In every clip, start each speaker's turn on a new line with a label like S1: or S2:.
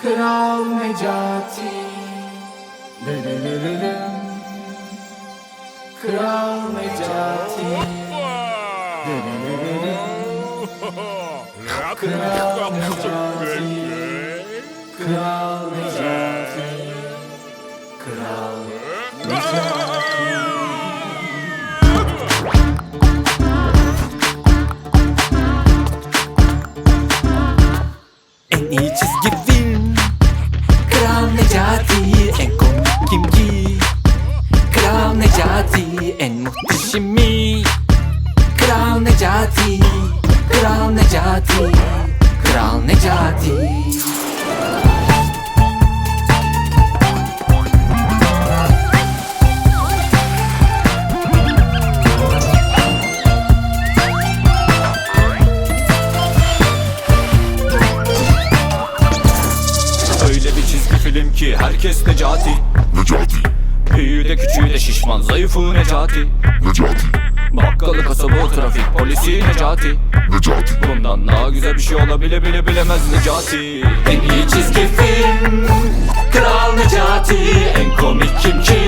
S1: Kral Necati. Kral Necati. Kral Necati. Kral Necati. Kral
S2: En each is giving Крамна джати ен ком кимги Крамна джати ен мухташими Крамна
S3: джати Крамна джати film ki herkes Necati.
S4: Necati,
S3: Büyüğü de küçüğü de şişman zayıfı Necati.
S4: Necati,
S3: Bakkalı kasabı trafik polisi Necati.
S4: Necati,
S3: Bundan daha güzel bir şey olabilir bile bilemez Necati. En iyi çizgi film Kral Necati. En komik kim ki?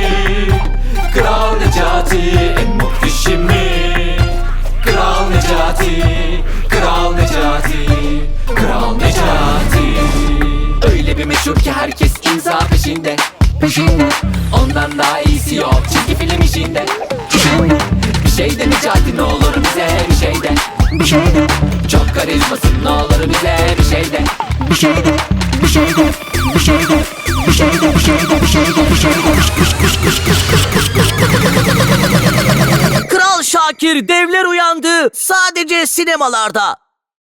S3: Kral Necati herkes imza peşinde. Peşinde. Ondan daha iyisi yok. Çizgi film işinde. Peşinde. Bir şeyde Necati ne olur bize bir şeyde.
S5: Bir şeyde
S3: Çok karizmasın ne olur bize bir şeyde.
S5: Bir şeyde Bir şeyde Bir şeyde Bir şeyde Bir şeyde Bir şeyde Bir şeyde
S6: Kral Şakir devler uyandı. Sadece sinemalarda.